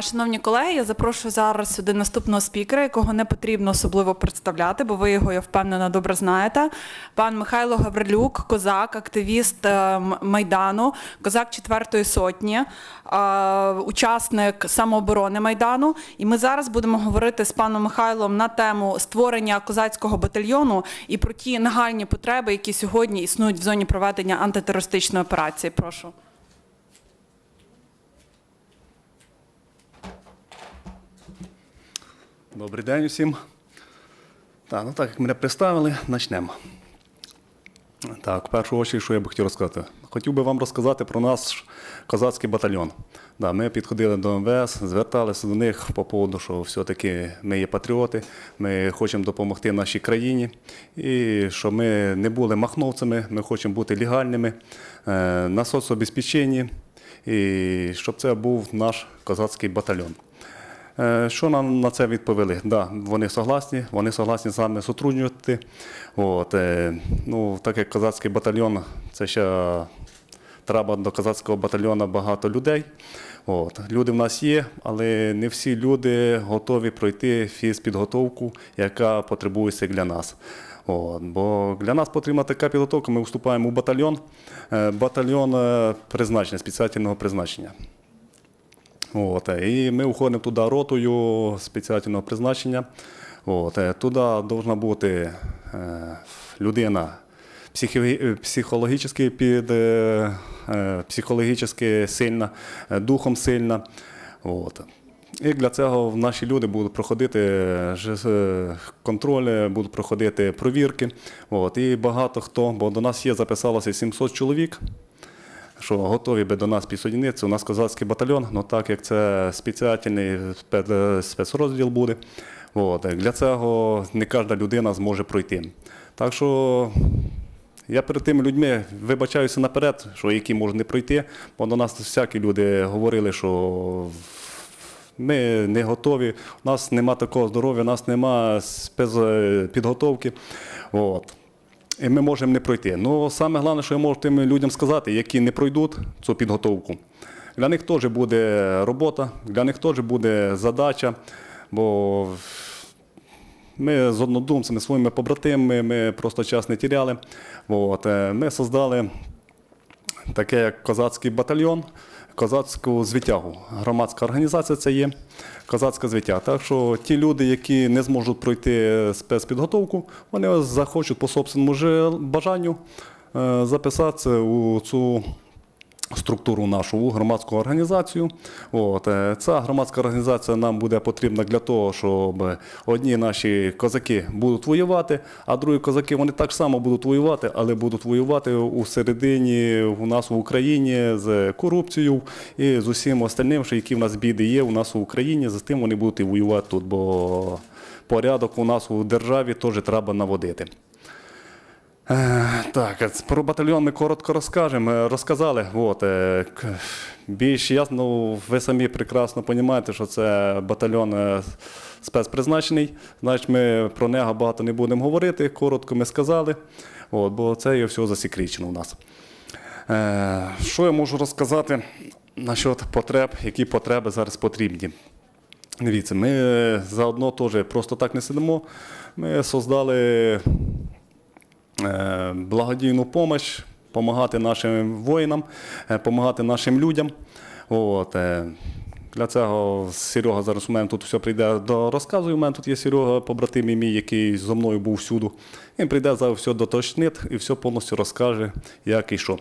Шановні колеги, я запрошую зараз сюди наступного спікера, якого не потрібно особливо представляти, бо ви його, я впевнена, добре знаєте. Пан Михайло Гаврилюк, козак, активіст е, Майдану, козак четвертої сотні, е, учасник самооборони Майдану. І ми зараз будемо говорити з паном Михайлом на тему створення козацького батальйону і про ті нагальні потреби, які сьогодні існують в зоні проведення антитерористичної операції. Прошу. Добрий день усім. Так, ну так як мене представили, почнемо. Так, в першу чергу, що я б хотів розказати? Хотів би вам розказати про наш козацький батальйон. Да, ми підходили до МВС, зверталися до них по поводу, що все-таки ми є патріоти, ми хочемо допомогти нашій країні, і що ми не були махновцями, ми хочемо бути легальними е, на соцобезпеченні, і щоб це був наш козацький батальйон. Е, Що нам на це відповіли? Да, вони согласні, вони согласні з нами сотруднювати. От, е, ну, так як козацький батальйон, це ще треба до козацького батальйону багато людей. От, люди в нас є, але не всі люди готові пройти фізпідготовку, яка потребується для нас. От, бо для нас потрібна така підготовка, ми вступаємо у батальйон, е, батальйон призначення, спеціального призначення. От, е, і ми входимо туди ротою спеціального призначення. От, е, туди повинна бути е, людина психологічно під, психологічно сильна, духом сильна. От. І для цього наші люди будуть проходити контроль, будуть проходити провірки. От. І багато хто, бо до нас є, записалося 700 чоловік що готові би до нас підсоединитися. У нас козацький батальйон, ну так як це спеціальний спецрозділ буде. От, для цього не кожна людина зможе пройти. Так що я перед тими людьми вибачаюся наперед, що які можуть не пройти, бо до нас всякі люди говорили, що ми не готові, у нас нема такого здоров'я, у нас нема спецпідготовки. От. І ми можемо не пройти. Ну, саме головне, що я можу тим людям сказати, які не пройдуть цю підготовку. Для них теж буде робота, для них теж буде задача, бо ми з однодумцями, своїми побратимами, ми просто час не тіряли. От. е, Ми создали таке як козацький батальйон, козацьку звитягу. Громадська організація це є козацька звитяга. Так що ті люди, які не зможуть пройти спецпідготовку, вони захочуть по собственному бажанню е, записатися у цю структуру нашу громадську організацію. От, е, ця громадська організація нам буде потрібна для того, щоб одні наші козаки будуть воювати, а другі козаки вони так само будуть воювати, але будуть воювати у середині у нас в Україні з корупцією і з усім остальним, що які в нас біди є у нас в Україні. За тим вони будуть і воювати тут, бо порядок у нас у державі теж треба наводити. Так, про батальйон ми коротко розкажемо. Розказали. От, е, більш ясно, ви самі прекрасно розумієте, що це батальйон е, спецпризначений. Значить, ми про нього багато не будемо говорити. Коротко ми сказали, от, бо це є все засекречено у нас. Е, Що я можу розказати насчет потреб, які потреби зараз потрібні? Дивіться, ми заодно теж просто так не сидимо. Ми создали благодійну допомогу, допомагати нашим воїнам, допомагати нашим людям. От, е, для цього Серега зараз у мене тут все прийде до розказу. У мене тут є Серега, побратим мій, який зі мною був всюди. Він прийде зараз все доточнить і все повністю розкаже, як і що.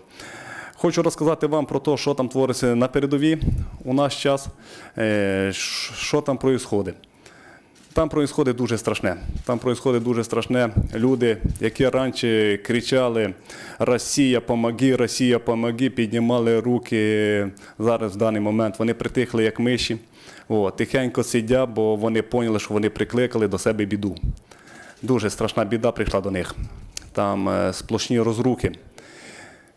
Хочу розказати вам про те, що там твориться на передовій у наш час, е, що там відбувається. Там відбувається дуже страшне. Там відбувається дуже страшне. Люди, які раніше кричали Росія, помоги, Росія, помоги, піднімали руки. Зараз в даний момент вони притихли як миші. О, тихенько сидять, бо вони поняли, що вони прикликали до себе біду. Дуже страшна біда прийшла до них. Там е, сплошні розруки.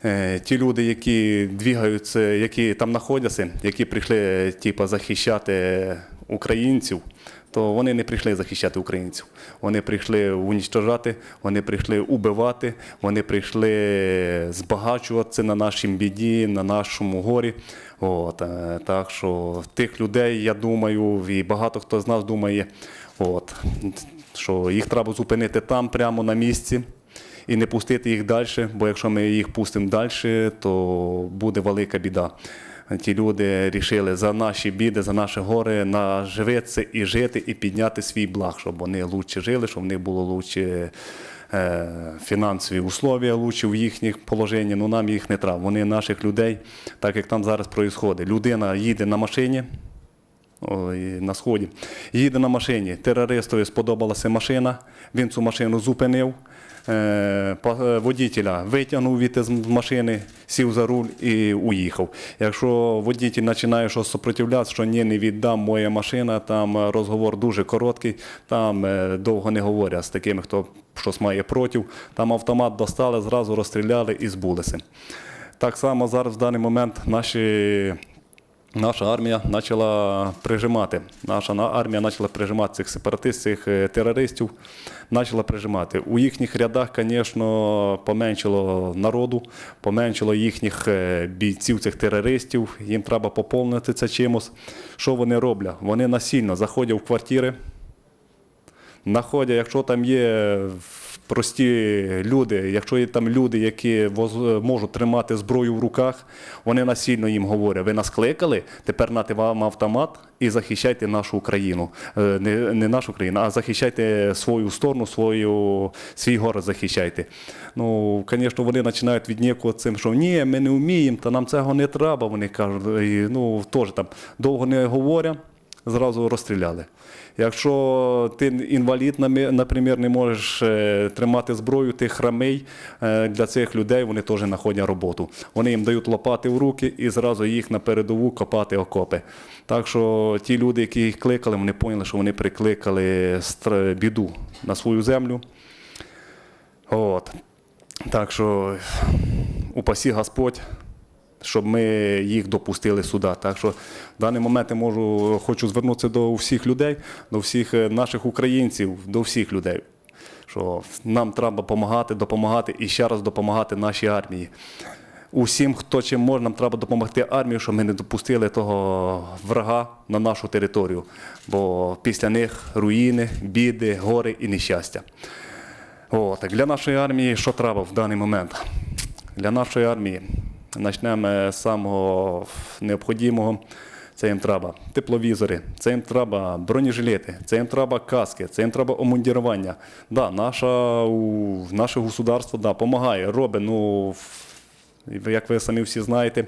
Е, Ті люди, які двігаються, які там знаходяться, які прийшли типу, захищати українців, то вони не прийшли захищати українців. Вони прийшли унічтожати, вони прийшли убивати, вони прийшли збагачуватися на нашій біді, на нашому горі. От, е, так що тих людей, я думаю, і багато хто з нас думає, от, що їх треба зупинити там, прямо на місці. І не пустити їх далі, бо якщо ми їх пустимо далі, то буде велика біда. Ті люди рішили за наші біди, за наші гори наживитися і жити, і підняти свій благ, щоб вони краще жили, щоб в них було лучше е, фінансові условия лучше в їхніх положенні. Ну нам їх не треба. Вони наших людей, так як там зараз відбувається. Людина їде на машині, Ой, на сході. Їде на машині. Терористові сподобалася машина. Він цю машину зупинив. Е, е, Водітеля витягнув від машини, сів за руль і уїхав. Якщо водітель починає щось сопротивлятися, що ні, не віддам моя машина, там е, розговор дуже короткий, там довго не говорять з такими, хто щось має проти. Там автомат достали, зразу розстріляли і збулися. Так само зараз в даний момент наші Наша армія почала прижимати. Наша армія почала прижимати цих сепаратистів, цих терористів. Почала прижимати. У їхніх рядах, звісно, поменшило народу, поменшило їхніх е, бійців, цих терористів. Їм треба поповнити це чимось. Що вони роблять? Вони насильно заходять в квартири, знаходять, якщо там є прості люди, якщо є там люди, які можуть тримати зброю в руках, вони насильно їм говорять: ви нас кликали, тепер нати вам автомат і захищайте нашу Україну. Е, Не, не нашу країну, а захищайте свою сторону, свою, свій город захищайте. Ну, звісно, вони починають віднікувати цим, що ні, ми не вміємо, та нам цього не треба. Вони кажуть, і, ну теж там довго не говорять зразу розстріляли. Якщо ти інвалід, наприклад, не можеш е, тримати зброю, ти храмий, е, для цих людей вони теж знаходять роботу. Вони їм дають лопати в руки і зразу їх на передову копати окопи. Так що ті люди, які їх кликали, вони поняли, що вони прикликали біду на свою землю. От. Так що упасі Господь, щоб ми їх допустили сюди. Так що в даний момент я можу, хочу звернутися до всіх людей, до всіх е, наших українців, до всіх людей. Що нам треба допомагати, допомагати і ще раз допомагати нашій армії. Усім, хто чим може, нам треба допомогти армії, щоб ми не допустили того врага на нашу територію. Бо після них руїни, біди, гори і нещастя. О, для нашої армії що треба в даний момент? Для нашої армії почнемо з самого необхідного. Це їм треба тепловізори, це їм треба бронежилети, це їм треба каски, це їм треба омундірування. Да, наша, наше государство да, допомагає, робить. Ну, як ви самі всі знаєте,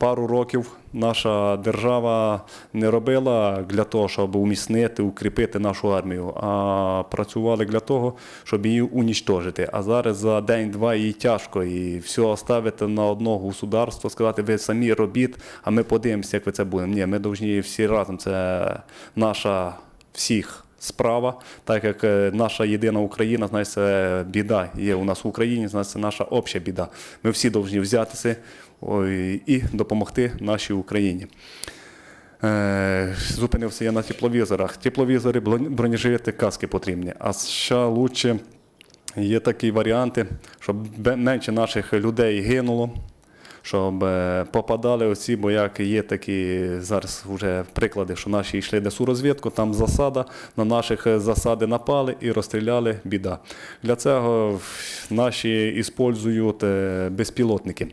пару років наша держава не робила для того, щоб уміцнити, укріпити нашу армію, а працювали для того, щоб її унічтожити. А зараз за день-два їй тяжко і все оставити на одного государства, сказати, ви самі робіть, а ми подивимося, як ви це будемо. Ні, ми повинні всі разом. Це наша всіх. Справа, так як е, наша єдина Україна, знаєте, біда є у нас в Україні, знаєте, це наша обща біда. Ми всі повинні взятися і допомогти нашій Україні. Е, Зупинився я на тепловізорах. Тепловізори, бронежилети, каски потрібні. А ще краще є такі варіанти, щоб менше наших людей гинуло, щоб е, попадали оці, бо як є такі зараз вже приклади, що наші йшли десь у розвідку, там засада, на наших е, засади напали і розстріляли біда. Для цього наші іспользують безпілотники.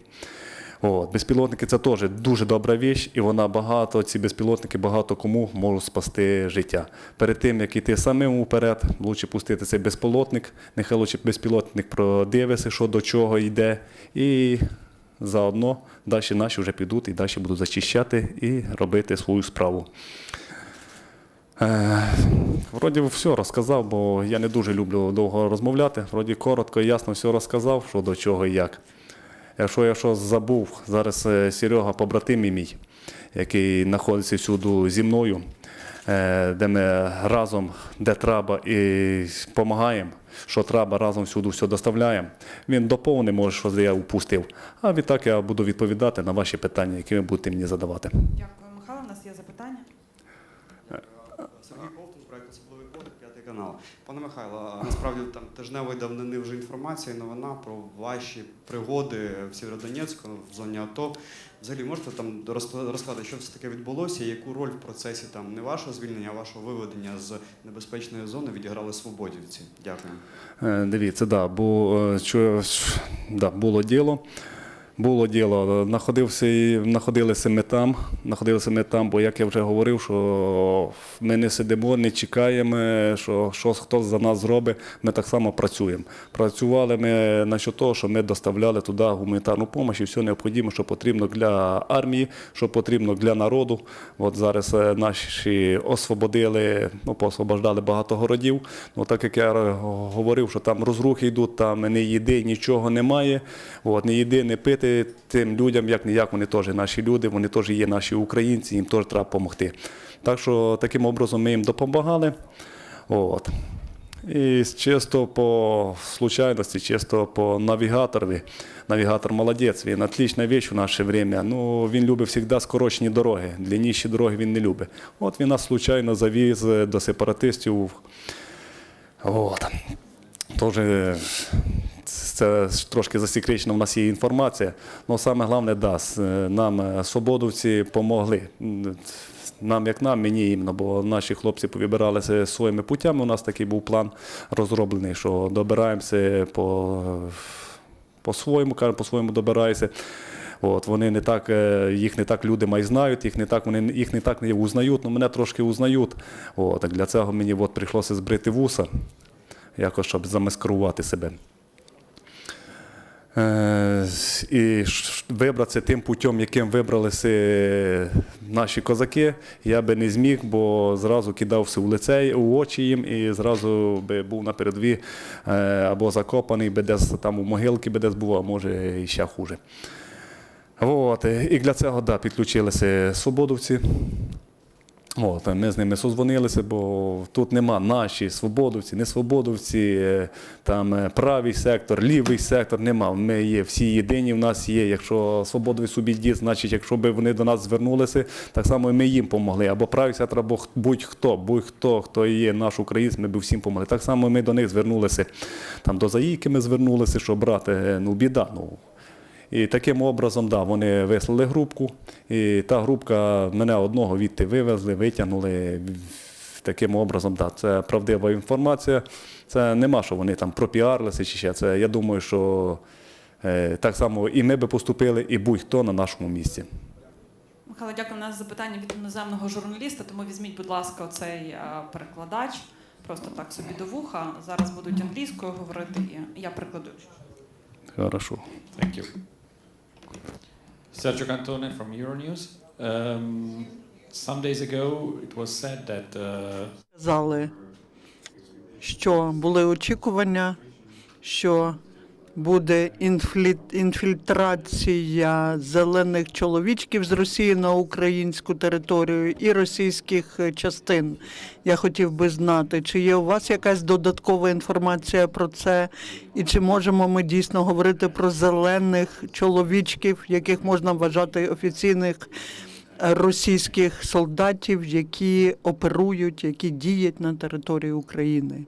От, безпілотники це теж дуже добра річ, і вона багато, ці безпілотники багато кому можуть спасти життя. Перед тим, як іти самим уперед, краще пустити цей безпілотник, нехай лучше безпілотник продивиться, що до чого йде, і заодно далі наші вже підуть і далі будуть зачищати і робити свою справу. Е, Вроді все розказав, бо я не дуже люблю довго розмовляти. Вроді коротко і ясно все розказав, що до чого і як. Якщо я щось забув, зараз е, Серега, побратим мій, який знаходиться всюди зі мною, е, де ми разом, де треба, і допомагаємо, що треба, разом всюди все доставляємо. Він доповнить, може, що я упустив. А відтак я буду відповідати на ваші питання, які ви будете мені задавати. Дякую, Сергій Ковтун, проект канал. Пане Михайло, насправді там тижневої давнини вже інформація, і новина про ваші пригоди в Сєвєродонецьку в зоні АТО. Взагалі можете там розкла- розказати, що все таке відбулося, і яку роль в процесі там не вашого звільнення, а вашого виведення з небезпечної зони відіграли свободівці? Дякую. Е, Дивіться, да, бо, е, що, да, було діло. Було діло, знаходився, і- знаходилися ми там, знаходилися ми там, бо як я вже говорив, що ми не сидимо, не чекаємо, що щось хтось за нас зробить, ми так само працюємо. Працювали ми насчет того, що ми доставляли туди гуманітарну допомогу і все необхідне, що потрібно для армії, що потрібно для народу. От зараз е, наші освободили, ну, поосвобождали багато городів. Ну, так як я говорив, що там розрухи йдуть, там не їди, нічого немає. От, не їди, не пити тим людям, як ніяк, вони теж наші люди, вони теж є наші українці, їм теж треба допомогти. Так що таким образом ми їм допомагали. От. І чисто по случайності, чисто по навігаторові. Навігатор молодець, він отлична річ в наше время. Ну, він любить завжди скорочені дороги. Длинніші дороги він не любить. От він нас случайно завіз до сепаратистів. От. Тоже це трошки засекречена в нас є інформація. Ну саме головне, да, нам е, свободовці помогли. Нам як нам, мені іменно, бо наші хлопці повибиралися своїми путями. У нас такий був план розроблений, що добираємося по, по-своєму, кажуть, по-своєму добираюся. От, вони не так, е, їх не так люди май знають, їх не так, вони їх не так не узнають, але мене трошки узнають. От, для цього мені от прийшлося збрити вуса, якось, щоб замаскирувати себе. Е, І вибратися тим путем, яким вибралися наші козаки, я би не зміг, бо зразу кидався у лице, у очі їм і зразу би був на передові е, або закопаний, би десь там у могилки би десь був, а може і ще хуже. От, і для цього да, підключилися свободовці. От, ми з ними созвонилися, бо тут нема наші свободовці, не свободовці, е, там е, правий сектор, лівий сектор, нема. Ми є всі єдині, в нас є. Якщо свободові собі діє, значить, якщо б вони до нас звернулися, так само і ми їм помогли. Або правий сектор, або будь-хто, будь-хто, хто є наш українець, ми б всім помогли. Так само ми до них звернулися. Там до Заїки ми звернулися, що брати, е, ну біда. ну. І таким образом, да, вони вислали групку, і та групка мене одного відти вивезли, витягнули. Таким образом, да, це правдива інформація. Це нема, що вони там пропіарилися чи ще. Це я думаю, що е, так само і ми би поступили, і будь-хто на нашому місці. Михайло, дякую. У нас запитання від іноземного журналіста, тому візьміть, будь ласка, оцей е, перекладач. Просто так собі до вуха. Зараз будуть англійською говорити, і я прикладу. Хорошо. Thank you. Sergio Cantone from Euronews. Um, some days ago, it was said that uh, Сказали, що були очікування, що буде інфільтрація зелених чоловічків з Росії на українську територію і російських е, частин. Я хотів би знати, чи є у вас якась додаткова інформація про це, і чи можемо ми дійсно говорити про зелених чоловічків, яких можна вважати офіційних е, російських солдатів, які оперують, які діють на території України.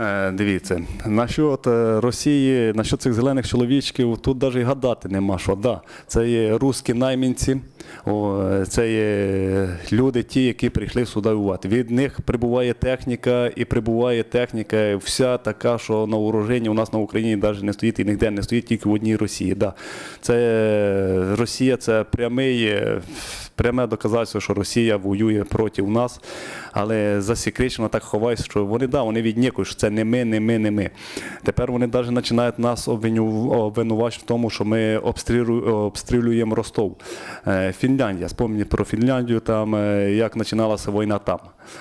Е, Дивіться, насчет е, Росії, насчет цих зелених чоловічків, тут навіть гадати нема що. Да, це є русські наймінці, це є люди, ті, які прийшли сюди воювати. Від них прибуває техніка і прибуває техніка вся така, що на вооруженні у нас на Україні навіть не стоїть і ніде не стоїть тільки в одній Росії. Да. Це Росія це прямий. Пряме доказательство, що Росія воює проти нас, але засекречено так ховається, що вони да, вони віднікують, що це не ми, не ми, не ми. Тепер вони навіть починають нас обвинувачувати в тому, що ми обстрілюємо Ростов. Е, Фінляндія, спомніть про Фінляндію, там е, як починалася війна там.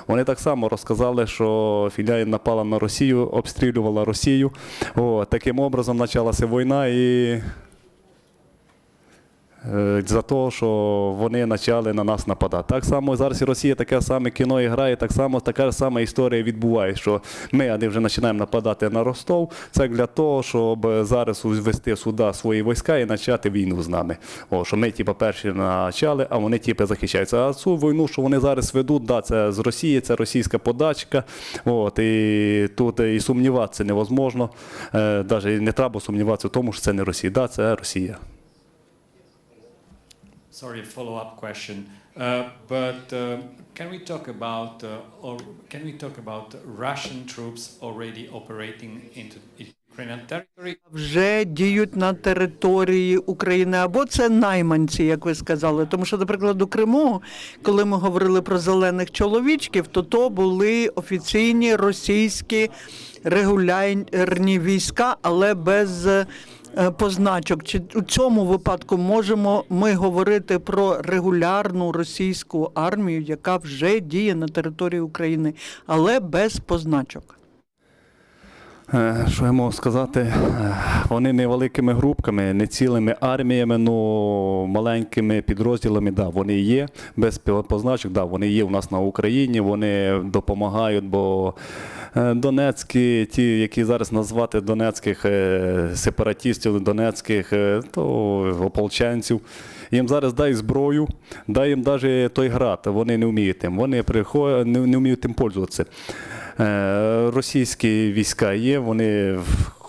Вони так само розказали, що Фінляндія напала на Росію, обстрілювала Росію. О, таким образом почалася війна і за те, що вони почали на нас нападати. Так само зараз і Росія таке саме кіно і грає, так само така сама історія відбувається, що ми вони вже починаємо нападати на Ростов. Це для того, щоб зараз ввести сюди свої війська і почати війну з нами. О, що ми, типу, перші почали, а вони типу, захищаються. А цю війну, що вони зараз ведуть, да, це з Росії, це російська подачка. От, і тут і сумніватися невозможно. Е, навіть не треба сумніватися в тому, що це не Росія. Да, це Росія. Sorry, follow-up question. Uh, but uh, can we talk about uh, or can we talk about Russian troops already operating into Ukrainian territory? вже діють на території України, або це найманці, як ви сказали. Тому що, наприклад, у Криму, коли ми говорили про зелених чоловічків, то то були офіційні російські регулярні війська, але без позначок. Чи у цьому випадку можемо ми говорити про регулярну російську армію, яка вже діє на території України, але без позначок? Е, Що я можу сказати? Е, Вони невеликими групками, не цілими арміями, ну маленькими підрозділами, да, вони є. Без позначок, да, вони є у нас на Україні, вони допомагають, бо е, Донецькі, ті, які зараз назвати донецьких сепаратистів, донецьких, то ополченців. Їм зараз дай зброю, дай їм навіть той град, вони не вміють тим. Вони приходять, не, не вміють тим пользуватися. Е, Російські війська є, вони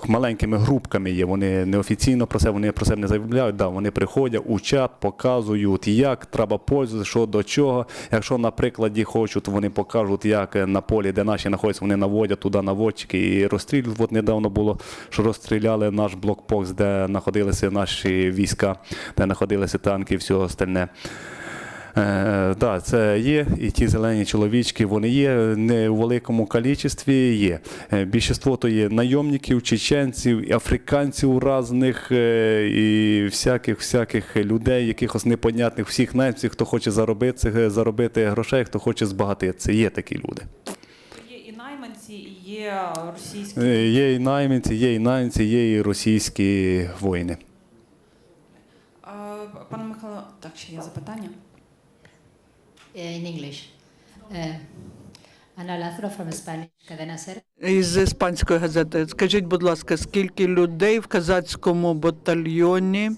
маленькими групками є, вони неофіційно про це, вони про це не заявляють. Да, вони приходять, учать, показують, як треба пользуватися, що до чого. Якщо на прикладі хочуть, вони покажуть, як на полі, де наші знаходяться, вони наводять туди наводчики і розстрілюють. От недавно було, що розстріляли наш блокпост, де знаходилися наші війська, де знаходилися танки і все остальне. Е, да, це є, і ті зелені чоловічки, вони є не у великому кількості є. Е, більшість то є найомників, чеченців, африканців різних, е, і всяких всяких людей, якихось непонятних всіх націй, хто хоче заробити, заробити грошей, хто хоче збагатитися. Є такі люди. Є і найманці, і є російські. Е, Є і найманці, є і найманці, є і російські воїни. Е, Пане Михайло, так, ще є запитання. In English. Uh, Ana Lázaro from Spanish, Cadena Ser. Із іспанської газети. Скажіть, будь ласка, скільки людей в казацькому батальйоні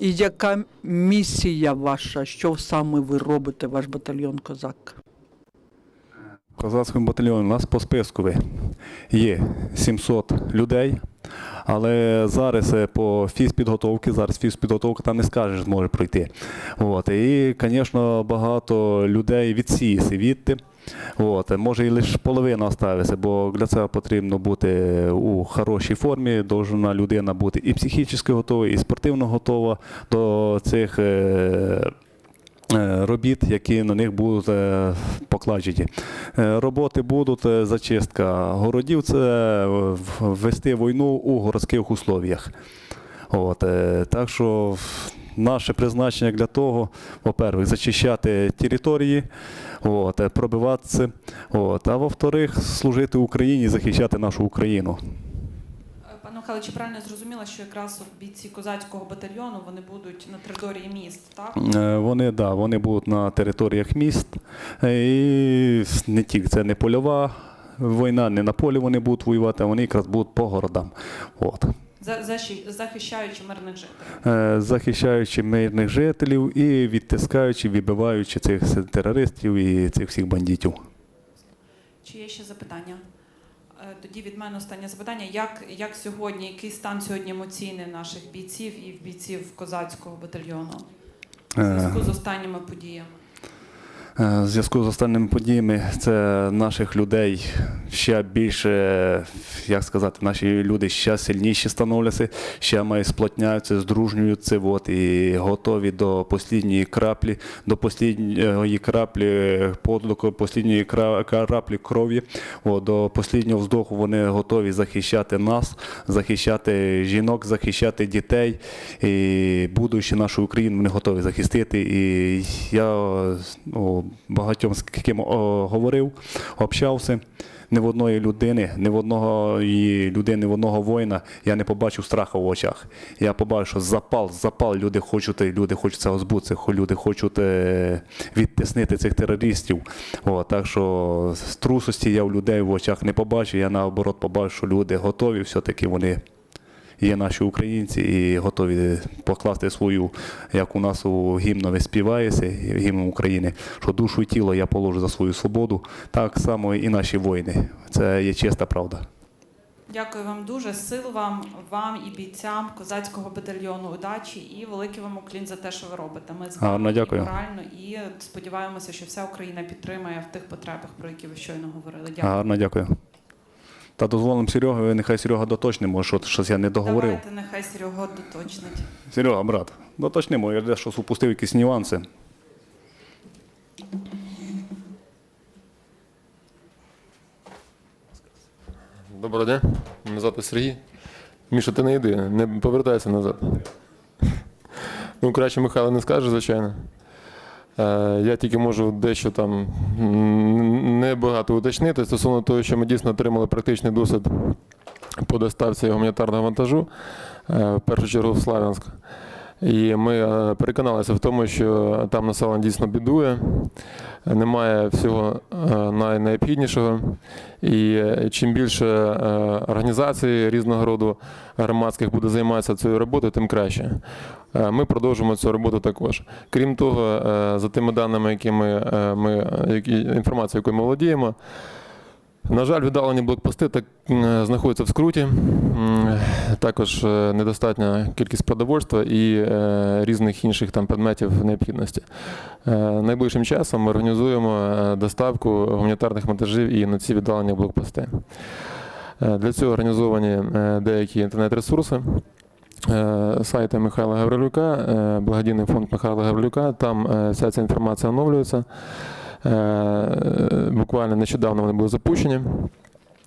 і яка місія ваша? Що саме ви робите, ваш батальйон Козак? В Козацькому батальйоні у нас по списку є 700 людей, але зараз е, по фізпідготовці, зараз фізпідготовка там не скажеш, зможе пройти. От. І, звісно, багато людей відсіяси відти. От. Може і лише половина оставиться, бо для цього потрібно бути у хорошій формі, должна людина бути і психічно готова, і спортивно готова до цих. Е, робіт, які на них будуть е, покладені. Е, Роботи будуть зачистка городів, це е, в- вести війну у городських условіях. От, так що наше призначення для того, по-перше, зачищати території, от, пробиватися, от, а во-вторых, служити Україні захищати нашу Україну. Михайло, чи правильно зрозуміла, що якраз бійці козацького батальйону вони будуть на території міст, так? Е, Вони, да, вони будуть на територіях міст. Е, І не тільки це не польова війна, не на полі вони будуть воювати, а вони якраз будуть по городам. От. Захищаючи мирних жителів. Е, Захищаючи мирних жителів і відтискаючи, відбиваючи цих терористів і цих всіх бандитів. Чи є ще запитання? Тоді від мене останнє запитання. Як, як сьогодні, який стан сьогодні емоційний наших бійців і в бійців козацького батальйону в Е, зв'язку з останніми подіями? Е, В зв'язку з останніми подіями це наших людей ще більше, як сказати, наші люди ще сильніші становляться, ще має сплотняються, здружнюються от, і готові до останньої краплі, до останньої краплі поду, до останньої краплі крові, от, до останнього вздоху вони готові захищати нас, захищати жінок, захищати дітей. І будуючи нашу Україну, вони готові захистити. І я ну, багатьом з ким о, говорив, общався. Ні в одної людини, ні в одного людини, в одного воїна я не побачив страху в очах. Я побачив, що запал, запал, люди хочуть, люди хочуть цього збутися, хо- люди хочуть е, відтиснити цих терористів. О, так що струсості трусості я в людей в очах не побачив, я наоборот побачив, що люди готові, все-таки вони є наші українці і готові покласти свою, як у нас у гімнові співається, гімн України, що душу і тіло я положу за свою свободу, так само і наші воїни. Це є чиста правда. Дякую вам дуже. Сил вам, вам і бійцям козацького батальйону удачі і великий вам уклін за те, що ви робите. Ми з вами дякую. морально і сподіваємося, що вся Україна підтримає в тих потребах, про які ви щойно говорили. Дякую. Гарно, дякую. Та дозволимо Серега, нехай Серега доточне, може, що щось я не договорив. Давайте нехай Серега доточнить. Серега, брат, доточнемо, я дещо упустив якісь нюанси. Доброго дня, мене звати Сергій. Міша, ти не йди, не повертайся назад. Ну, краще Михайло не скаже, звичайно. Е, Я тільки можу дещо там небагато уточнити стосовно того, що ми дійсно отримали практичний досвід по доставці гуманітарного вантажу, е, в першу чергу в Славянськ. І ми е, переконалися в тому, що там населення дійсно бідує, немає всього е, найнеобхіднішого. І е, чим більше організацій різного роду громадських буде займатися цією роботою, тим краще. Ми продовжуємо цю роботу також. Крім того, за тими даними, які ми, ми які, якою ми володіємо, на жаль, віддалені блокпости так знаходяться в скруті. Також е, недостатня кількість продовольства і е, різних інших там предметів необхідності. Е, Найближчим часом ми організуємо е, доставку гуманітарних вантажів і на ці віддалені блокпости. Е, Для цього організовані е, деякі інтернет-ресурси. Е, Сайти Михайла Гаврилюка, е, благодійний фонд Михайла Гаврилюка. Там е, вся ця інформація оновлюється. Е, Буквально нещодавно вони були запущені.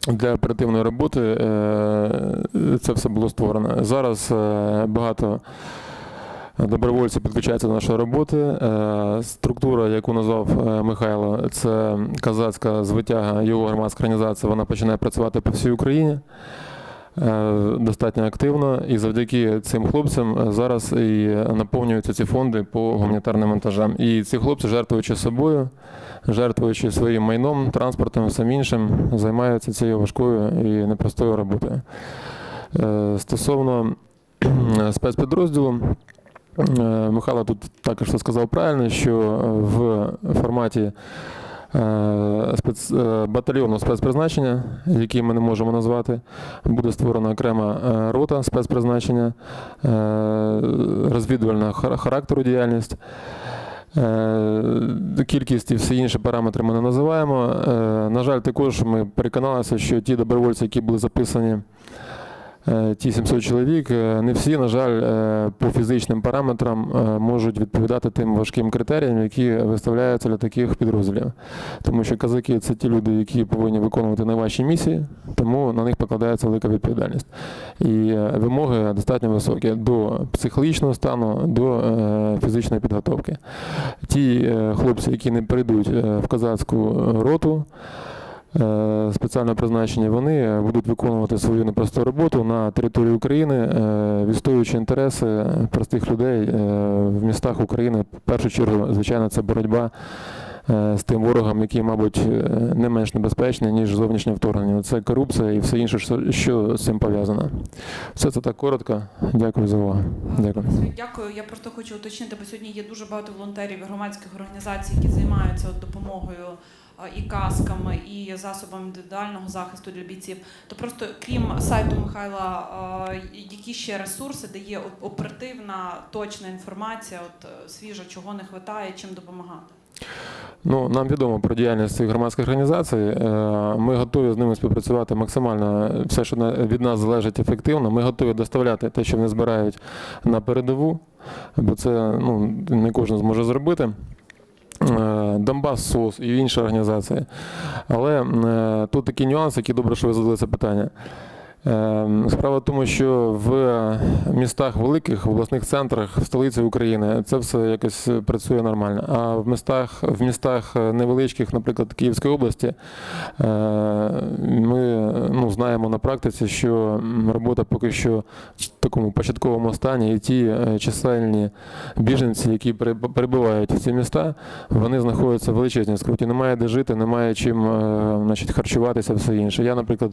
Для оперативної роботи е, це все було створено. Зараз е, багато добровольців підключаються до нашої роботи. Структура, яку назвав Михайло, це казацька звитяга, його громадська організація, вона починає працювати по всій Україні. Е, Достатньо активно, і завдяки цим хлопцям е, зараз і наповнюються ці фонди по гуманітарним вантажам. І ці хлопці, жертвуючи собою, жертвуючи своїм майном, транспортом, всім іншим, займаються цією важкою і непростою роботою. Е, Стосовно спецпідрозділу, Михайло тут також сказав правильно, що в форматі спец, е, батальйону спецпризначення, який ми не можемо назвати, буде створена окрема е, рота спецпризначення, е, розвідувального характеру діяльність. Е, Кількість і всі інші параметри ми не називаємо. Е, На жаль, також ми переконалися, що ті добровольці, які були записані, е, ті 700 чоловік, е, не всі, на жаль, е, по фізичним параметрам е, можуть відповідати тим важким критеріям, які виставляються для таких підрозділів. Тому що казаки це ті люди, які повинні виконувати найважчі місії, тому на них покладається велика відповідальність. І е, вимоги достатньо високі до психологічного стану, до е, фізичної підготовки. Ті е, хлопці, які не прийдуть е, в казацьку роту, е, спеціального призначення, вони будуть виконувати свою непросту роботу на території України, е, відстоюючи інтереси простих людей е, в містах України. В першу чергу, звичайно, це боротьба е, з тим ворогом, який, мабуть, е, не менш небезпечний, ніж зовнішнє вторгнення. Це корупція і все інше, що- з цим пов'язано. Все це так коротко. Дякую за увагу. Дякую. Дякую. Я просто хочу уточнити, бо сьогодні є дуже багато волонтерів і громадських організацій, які займаються допомогою і касками, і засобами індивідуального захисту для бійців. То просто крім сайту Михайла, які ще ресурси, де є оперативна, точна інформація, от е, свіжа, чого не вистачає, чим допомагати. Ну, нам відомо про діяльність цих громадських організацій. Е, Ми готові з ними співпрацювати максимально. Все, що від нас залежить ефективно. Ми готові доставляти те, що вони збирають на передову, бо це ну, не кожен зможе зробити. Е, Донбас СОС і інші організації. Але е, тут такі нюанси, які добре, що ви задали це питання. Ем, Справа в тому, що в містах великих, в обласних центрах, в столиці України це все якось працює нормально. А в містах, в містах невеличких, наприклад, Київської області, е, ми ну, знаємо на практиці, що робота поки що в такому початковому стані, і ті е, чисельні біженці, які перебувають в ці міста, вони знаходяться в величезній скруті. Немає де жити, немає чим е, значить, харчуватися, все інше. Я, наприклад,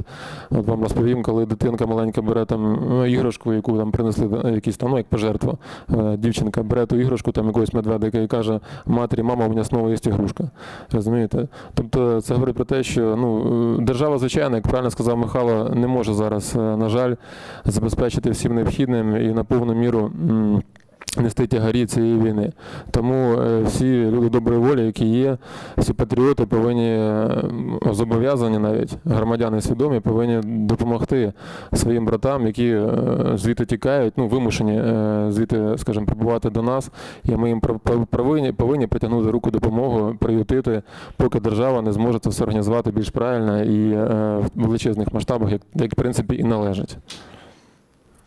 от вам розповім, коли дитинка маленька бере там ну, іграшку, яку там принесли е, якісь там, ну як пожертву, е, дівчинка бере ту іграшку, там якогось медведика і каже матері, мама, у мене знову є ігрушка. Розумієте? Тобто це говорить про те, що ну, е, держава, звичайно, як правильно сказав Михайло, не може зараз, на жаль, забезпечити всім необхідним і на повну міру. Нести тягарі цієї війни. Тому е, всі люди доброї волі, які є, всі патріоти повинні е, зобов'язані навіть громадяни свідомі повинні допомогти своїм братам, які е, звідти тікають, ну вимушені звідти, скажімо, прибувати до нас, і ми їм повинні, повинні притягнути руку допомогу, приютити, поки держава не зможе це все організувати більш правильно і в величезних масштабах, як, як в принципі і належить.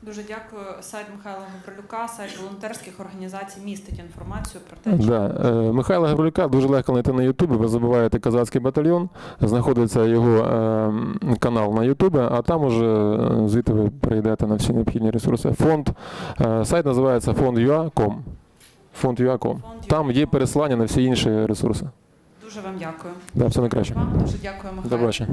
Дуже дякую. Сайт Михайла Гаврилюка, сайт волонтерських організацій містить інформацію про те, що Да. е, Михайла Гаврилюка дуже легко знайти на Ютубі. Ви забуваєте Казацький батальйон, знаходиться його е, канал на Ютубі, а там уже е, звідти ви перейдете на всі необхідні ресурси. Фонд, сайт називається fond.ua.com. Fond.ua.com. Там є пересилання на всі інші ресурси. дуже вам дякую. Да, все найкраще. Вам дуже дякую, Михайло. До побачення.